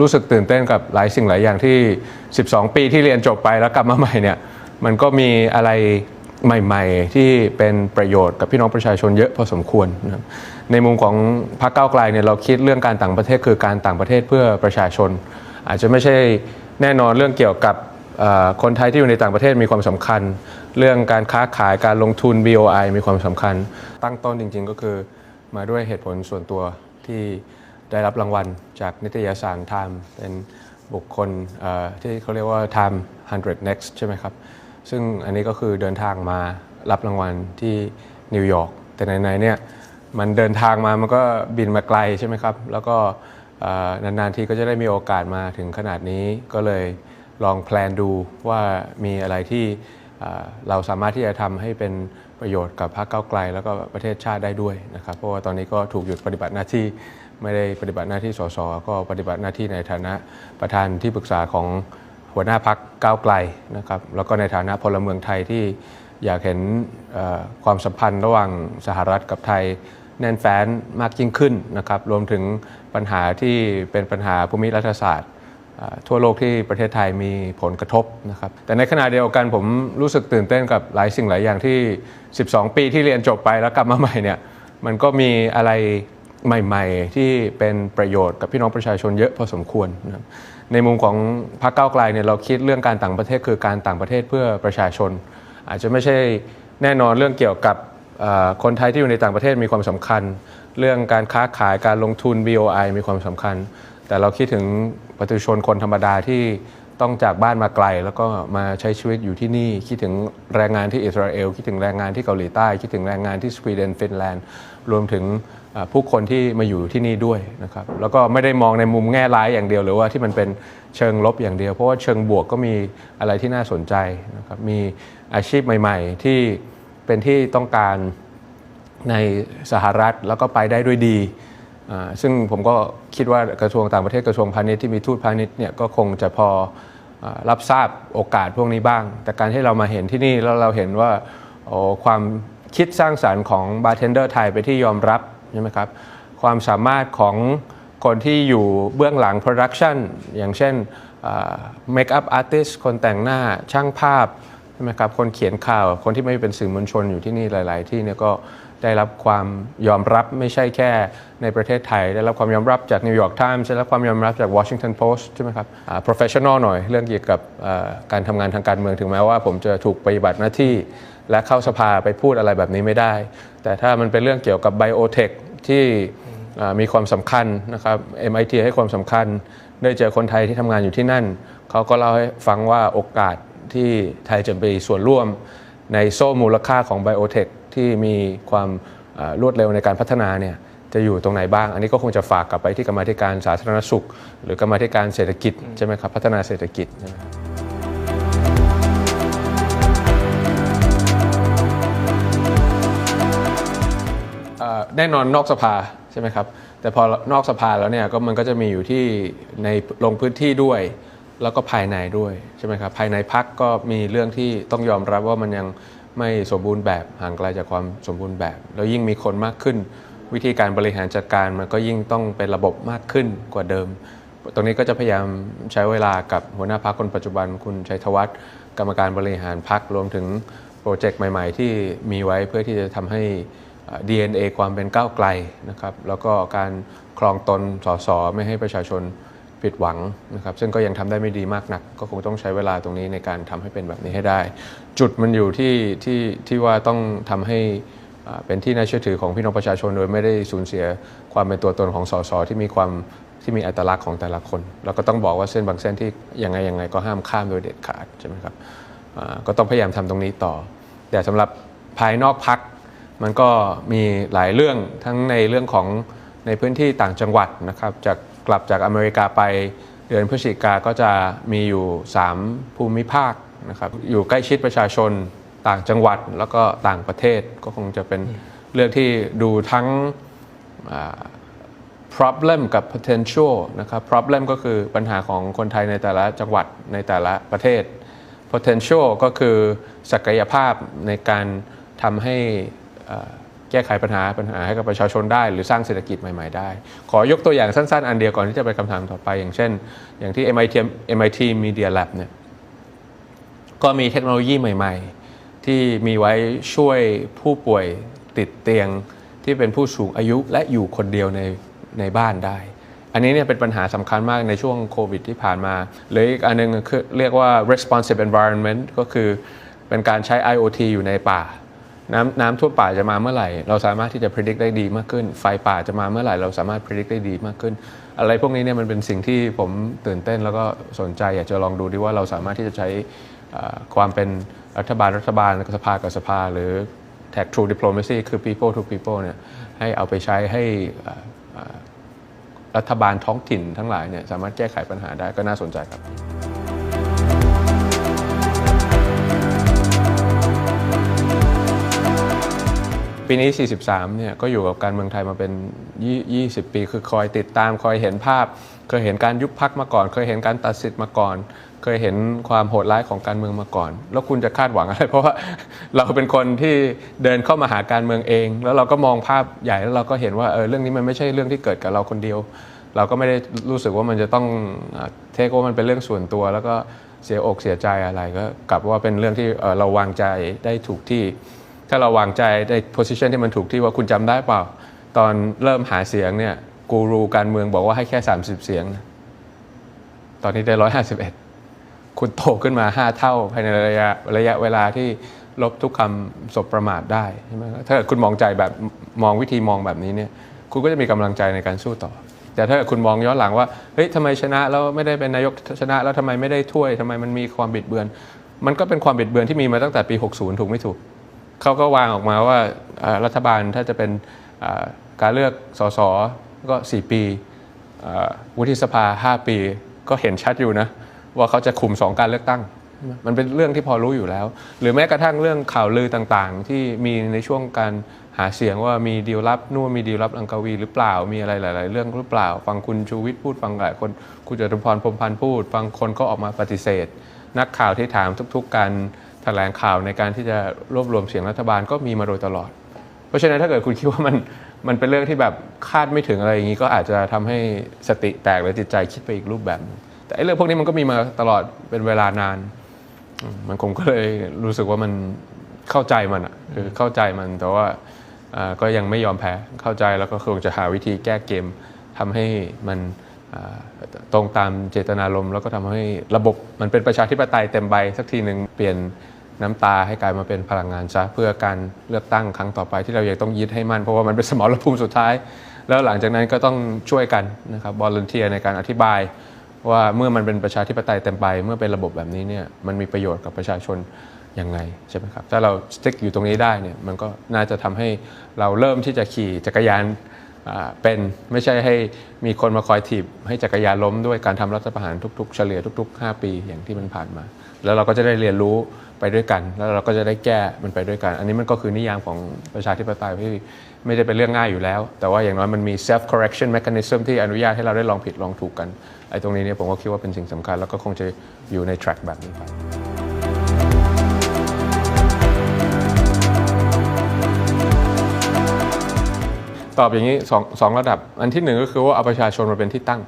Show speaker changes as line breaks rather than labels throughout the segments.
รู้สึกตื่นเต้นกับหลายสิ่งหลายอย่างที่ 12 ปีที่เรียนจบไปแล้วกลับมาใหม่เนี่ยมันก็มีอะไรใหม่ๆ ที่เป็นประโยชน์กับพี่น้องประชาชนเยอะพอสมควรนะครับในมุมของพรรคก้าวไกลเนี่ยเราคิดเรื่องการต่างประเทศคือการต่างประเทศเพื่อประชาชน อาจจะไม่ใช่แน่นอนเรื่องเกี่ยวกับคนไทยที่อยู่ในต่างประเทศมีความสำคัญ เรื่องการค้าขายการลงทุน BOI มีความสำคัญ ตั้งต้นจริง ๆ ก็คือมาด้วยเหตุผลส่วนตัวที่ ได้รับรางวัลจากนิตยสาร Time เป็นบุคคลที่เขาเรียกว่า Time 100 Next ใช่ไหมครับ ซึ่งอันนี้ก็คือเดินทางมารับรางวัลที่นิวยอร์กแต่ไหนๆเนี่ยมันเดินทางมามันก็บินมาไกลใช่ไหมครับ แล้วก็นานๆทีก็จะได้มีโอกาสมาถึงขนาดนี้ก็เลยลองแพลนดูว่ามีอะไรที่เราสามารถที่จะทำให้เป็น ประโยชน์กับพรรคก้าวไกล แล้วก็ประเทศชาติได้ด้วยนะครับ เพราะว่าตอนนี้ก็ถูกหยุดปฏิบัติหน้าที่ไม่ได้ปฏิบัติหน้าที่สสก็ปฏิบัติหน้าที่ในฐานะประธานที่ปรึกษาของหัวหน้าพักก้าวไกลนะครับแล้วก็ในฐานะพลเมืองไทยที่อยากเห็นความสัมพันธ์ระหว่างสหรัฐกับไทยแน่นแฟ้นมากยิ่งขึ้นนะครับรวมถึงปัญหาที่เป็นปัญหาภูมิรัฐศาสตร์ ทั่วโลกที่ประเทศไทยมีผลกระทบนะครับแต่ในขณะเดียวกันผมรู้สึกตื่นเต้นกับหลายสิ่งหลายอย่างที่ 12 ปีที่เรียนจบไปแล้วกลับมาใหม่เนี่ยมันก็มีอะไรใหม่ๆ ที่เป็นประโยชน์กับพี่น้องประชาชนเยอะพอสมควรนะในมุมของพรรคก้าวไกลเนี่ยเราคิดเรื่องการต่างประเทศคือการต่างประเทศเพื่อประชาชน อาจจะไม่ใช่แน่นอนเรื่องเกี่ยวกับคนไทยที่อยู่ในต่างประเทศมีความสำคัญ เรื่องการค้าขายการลงทุน BOI มีความสำคัญ แต่เราคิดถึงประชาชนคนธรรมดาที่ต้องจากบ้านมาไกล แล้วก็มาใช้ชีวิตอยู่ที่นี่ คิดถึงแรงงานที่อิสราเอล คิดถึงแรงงานที่เกาหลีใต้ คิดถึงแรงงานที่สวีเดนฟินแลนด์รวมถึงผู้คนที่มาอยู่ที่นี่ด้วยนะครับแล้วก็ไม่ได้มองในมุมแง่ร้ายอย่างเดียว หรือว่าที่มันเป็นเชิงลบอย่างเดียว เพราะว่าเชิงบวกก็มีอะไรที่น่าสนใจนะครับมีอาชีพใหม่ ๆ ที่เป็นที่ต้องการในสหรัฐแล้วก็ไปได้ด้วยดี ซึ่งผมก็คิดว่ากระทรวงต่างประเทศกระทรวงพาณิชย์ที่มีทูตพาณิชย์เนี่ยก็คงจะพออารับทราบโอกาสพวกนี้บ้าง แต่การที่เรามาเห็นที่นี่แล้วเราเห็นว่าความคิดสร้างสารรค์ของบาร์เทนเดอร์ไทยไปที่ยอมรับใช่ไหมครับความสามารถของคนที่อยู่เบื้องหลังโปรดักชันอย่างเช่นเมคอัพอาร์ติสคนแต่งหน้าช่างภาพใช่ไหมครับคนเขียนข่าวคนที่ไม่เป็นสื่อมวลชนอยู่ที่นี่หลาย ๆ ที่เนี่ยก็ ได้รับความยอมรับไม่ใช่แค่ในประเทศไทย ได้รับความยอมรับจากนิวยอร์กไทมส์ได้รับความยอมรับจาก Washington Post ใช่ไหมครับอ่า professional หน่อยเรื่องเกี่ยวกับการทำงานทางการเมืองถึงแม้ว่า ผมจะถูกปฏิบัติหน้าที่ และเข้าสภาไปพูดอะไรแบบนี้ไม่ได้ แต่ถ้ามันเป็นเรื่องเกี่ยวกับไบโอเทคที่มีความสำคัญนะครับ MIT ให้ความสำคัญ ได้เจอคนไทยที่ทำงานอยู่ที่นั่น เขาก็เล่าให้ฟังว่าโอกาสที่ไทยจะมีส่วนร่วมในโซ่มูลค่าของไบโอเทค ที่มีความเอ่อรวดเร็วในการพัฒนาเนี่ยจะอยู่ตรงไหนบ้าง อันนี้ก็คงจะฝากกลับไปที่กรรมาธิการสาธารณสุข หรือกรรมาธิการเศรษฐกิจใช่ไหมครับพัฒนาเศรษฐกิจใช่ไหมครับเอ่อแน่นอนนอกสภาใช่ไหมครับแต่พอนอกสภาแล้วเนี่ยก็มันก็จะมีอยู่ที่ในลงพื้นที่ด้วย แล้วก็ภายในด้วยใช่ไหมครับภายในพักก็มีเรื่องที่ต้องยอมรับว่ามันยังไม่สมบูรณ์แบบห่างไกลจากความสมบูรณ์แบบ แล้วยิ่งมีคนมากขึ้น วิธีการบริหารจัดการมันก็ยิ่งต้องเป็นระบบมากขึ้นกว่าเดิม ตรงนี้ก็จะพยายามใช้เวลากับหัวหน้าพักคนปัจจุบันคุณชัยธวัฒน์กรรมการบริหารพักรวมถึงโปรเจกต์ใหม่ ๆ ที่มีไว้เพื่อที่จะทำให้ DNA ความเป็นก้าวไกลนะครับแล้วก็การครองตนสสไม่ให้ประชาชน ผิดหวังนะครับซึ่งก็ยังทำได้ไม่ดีมากนัก ก็คงต้องใช้เวลาตรงนี้ในการทำให้เป็นแบบนี้ให้ได้ จุดมันอยู่ที่ที่ที่ว่าต้องทำให้เป็นที่น่าเชื่อถือของพี่น้องประชาชน โดยไม่ได้สูญเสียความเป็นตัวตนของสสที่มีความที่มีอัตลักษณ์ของแต่ละคน แล้วก็ต้องบอกว่าเส้นบางเส้นที่ยังไงยังไงก็ห้ามข้ามโดยเด็ดขาดใช่ไหมครับก็ต้องพยายามทำตรงนี้ต่อ แต่สำหรับภายนอกพักมันก็มีหลายเรื่องทั้งในเรื่องของในพื้นที่ต่างจังหวัดนะครับจาก กลับจากอเมริกาไปเดือนพฤศจิกาก็จะมีอยู่ 3 ภูมิภาคนะครับอยู่ใกล้ชิดประชาชนต่างจังหวัดแล้วก็ต่างประเทศก็คงจะเป็นเรื่องที่ดูทั้งอ่า problem กับ potential นะครับ problem ก็คือปัญหาของคนไทยในแต่ละจังหวัดในแต่ละประเทศ potential ก็คือศักยภาพในการทำให้ แก้ไขปัญหาปัญหาให้กับประชาชนได้ หรือสร้างเศรษฐกิจใหม่ ๆ ได้ ขอยกตัวอย่างสั้น ๆ อันเดียวก่อนที่จะไปคำถามต่อไป อย่างเช่น อย่างที่ MIT MIT Media Lab เนี่ยก็มีเทคโนโลยีใหม่ ๆ ที่มีไว้ช่วยผู้ป่วยติดเตียงที่เป็นผู้สูงอายุและอยู่คนเดียวในในบ้านได้ อันนี้เนี่ยเป็นปัญหาสำคัญมากในช่วงโควิดที่ผ่านมาหรืออีกอันหนึงคือเรียกว่า responsive environment ก็คือเป็นการใช้ IoT อยู่ในป่า น้ำน้ำท่วมป่าจะมาเมื่อไหร่ เราสามารถที่จะ predict ได้ดีมากขึ้น ไฟป่าจะมาเมื่อไหร่ เราสามารถ predict ได้ดีมากขึ้น อะไรพวกนี้เนี่ยมันเป็นสิ่งที่ผมตื่นเต้นแล้วก็สนใจอยากจะลองดูดีว่าเราสามารถที่จะใช้ความเป็นรัฐบาลรัฐบาลสภากับสภา หรือ tag true diplomacy คือ people to people เนี่ยให้เอาไปใช้ให้รัฐบาลท้องถิ่นทั้งหลายเนี่ยสามารถแก้ไขปัญหาได้ก็น่าสนใจครับ ปีนี้ 43 เนี่ยก็อยู่กับการเมืองไทยมาเป็น 20 ปี คือคอยติดตามคอยเห็นภาพ เคยเห็นการยุบพักมาก่อน เคยเห็นการตัดสิทธิ์มาก่อน เคยเห็นความโหดร้ายของการเมืองมาก่อน แล้วคุณจะคาดหวังอะไร เพราะว่าเราเป็นคนที่เดินเข้ามาหาการเมืองเอง แล้วเราก็มองภาพใหญ่แล้วเราก็เห็นว่าเออเรื่องนี้มันไม่ใช่เรื่องที่เกิดกับเราคนเดียว เราก็ไม่ได้รู้สึกว่ามันจะต้องเทคว่ามันเป็นเรื่องส่วนตัว แล้วก็เสียอกเสียใจอะไรก็กลับว่าเป็นเรื่องที่เออเราวางใจได้ถูกที่ ถ้าเราวางใจในโพสิชันที่มันถูกที่ว่าคุณจำได้เปล่า ตอนเริ่มหาเสียงเนี่ยกูรูการเมืองบอกว่าให้แค่ 30 เสียง ตอนนี้ได้ 151 คุณโตขึ้นมา 5 เท่าภายในระยะระยะเวลาที่ลบทุกคำสบประมาทได้ใช่ไหมถ้าเกิดคุณมองใจแบบมองวิธีมองแบบนี้เนี่ยคุณก็จะมีกำลังใจในการสู้ต่อ แต่ถ้าเกิดคุณมองย้อนหลังว่าเฮ้ยทำไมชนะแล้วไม่ได้เป็นนายกชนะ แล้วทำไมไม่ได้ถ้วยทำไมมันมีความบิดเบือน มันก็เป็นความบิดเบือนที่มีมาตั้งแต่ปี 60 ถูกไม่ถูก เขาก็วางออกมาว่ารัฐบาลถ้าจะเป็นการเลือกสสก็ 4 ปีวุฒิสภา 5 ปี ก็เห็นชัดอยู่นะ ว่าเขาจะคุม 2 การเลือกตั้ง มันเป็นเรื่องที่พอรู้อยู่แล้ว หรือแม้กระทั่งเรื่องข่าวลือต่างๆ ที่มีในช่วงการหาเสียงว่ามีดีลลับนู่นมีดีลลับอังกาวีหรือเปล่ามีอะไรหลาย ๆ เรื่องหรือเปล่า ฟังคุณชูวิทย์พูดฟังหลายคนคุณจตุพรพรมพันธ์พูด ฟังคนก็ออกมาปฏิเสธ นักข่าวที่ถามทุก ๆ การ แถลงข่าวในการที่จะรวบรวมเสียงรัฐบาลก็มีมาโดยตลอด เพราะฉะนั้นถ้าเกิดคุณคิดว่ามันมันเป็นเรื่องที่แบบคาดไม่ถึงอะไรอย่างนี้ก็อาจจะทำให้สติแตกหรือจิตใจคิดไปอีกรูปแบบแต่ไอ้เรื่องพวกนี้มันก็มีมาตลอดเป็นเวลานาน มันคงก็เลยรู้สึกว่ามันเข้าใจมันอะคือเข้าใจมันแต่ว่าก็ยังไม่ยอมแพ้เข้าใจแล้วก็คงจะหาวิธีแก้เกมทำให้มันตรงตามเจตนารมณ์แล้วก็ทำให้ระบบมันเป็นประชาธิปไตยเต็มใบสักทีหนึ่งเปลี่ยน น้ำตาให้กลายมาเป็นพลังงานซะเพื่อการเลือกตั้งครั้งต่อไปที่เรายังต้องยึดให้มั่นเพราะว่ามันเป็นสมรภูมิสุดท้าย แล้วหลังจากนั้นก็ต้องช่วยกันนะครับบอลเทียในการอธิบายว่าเมื่อมันเป็นประชาธิปไตยเต็มใบเมื่อเป็นระบบแบบนี้เนี่ยมันมีประโยชน์กับประชาชนยังไงใช่ไหมครับถ้าเราสติ๊กอยู่ตรงนี้ได้เนี่ยมันก็น่าจะทำให้เราเริ่มที่จะขี่จักรยานเป็นไม่ใช่ให้มีคนมาคอยถีบให้จักรยานล้มด้วยการทำรัฐประหารทุก ๆ เฉลี่ยทุก ๆ 5 ปีอย่างที่มันผ่านมา แล้วเราก็จะได้เรียนรู้ ไปด้วยกัน แล้วเราก็จะได้แก้มันไปด้วยกัน อันนี้มันก็คือนิยามของประชาธิปไตยที่ไม่ได้เป็นเรื่องง่ายอยู่แล้ว แต่ว่าอย่างน้อยมันมี self correction mechanism ที่อนุญาตให้เราได้ลองผิดลองถูกกันไอ้ตรงนี้เนี่ยผมก็คิดว่าเป็นสิ่งสำคัญ แล้วก็คงจะอยู่ใน track แบบนี้ไปตอบอย่างนี้สองสองระดับ อันที่หนึ่งก็คือว่าเอาประชาชนมาเป็นที่ตั้ง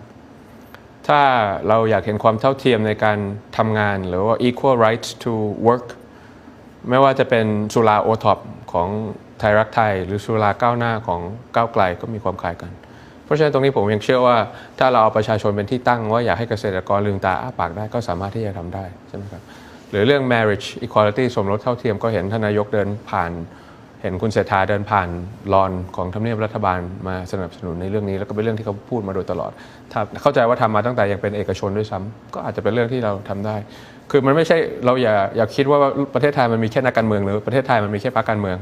ถ้าเราอยากเห็นความเท่าเทียมในการทำงาน หรือว่า equal rights to work ไม่ว่าจะเป็นสุราโอท็อปของไทยรักไทย หรือสุราก้าวหน้าของก้าวไกลก็มีความคล้ายกัน เพราะฉะนั้นตรงนี้ผมยังเชื่อว่า ถ้าเราเอาประชาชนเป็นที่ตั้งว่าอยากให้เกษตรกรลืมตาอ้าปากได้ก็สามารถที่จะทำได้ใช่ไหมครับหรือเรื่อง marriage equality สมรสเท่าเทียมก็เห็นท่านนายกเดินผ่าน เห็นคุณเศรษฐาเดินผ่านลอนของทำเนียบรัฐบาลมาสนับสนุนในเรื่องนี้ แล้วก็เป็นเรื่องที่เขาพูดมาโดยตลอดถ้าเข้าใจว่าทำมาตั้งแต่ยังเป็นเอกชนด้วยซ้ำก็อาจจะเป็นเรื่องที่เราทำได้ คือมันไม่ใช่เราอย่าอย่าคิดว่าประเทศไทยมันมีแค่นักการเมืองหรือประเทศไทยมันมีแค่พรรคการเมือง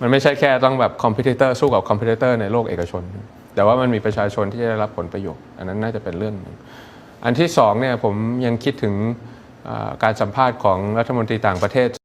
มันไม่ใช่แค่ต้องแบบคอมเพติเตอร์สู้กับคอมเพติเตอร์ในโลกเอกชน แต่ว่ามันมีประชาชนที่จะได้รับผลประโยชน์ อันนั้นน่าจะเป็นเรื่องหนึ่งอันที่สองเนี่ยผมยังคิดถึงการสัมภาษณ์ของรัฐมนตรีต่างประเทศ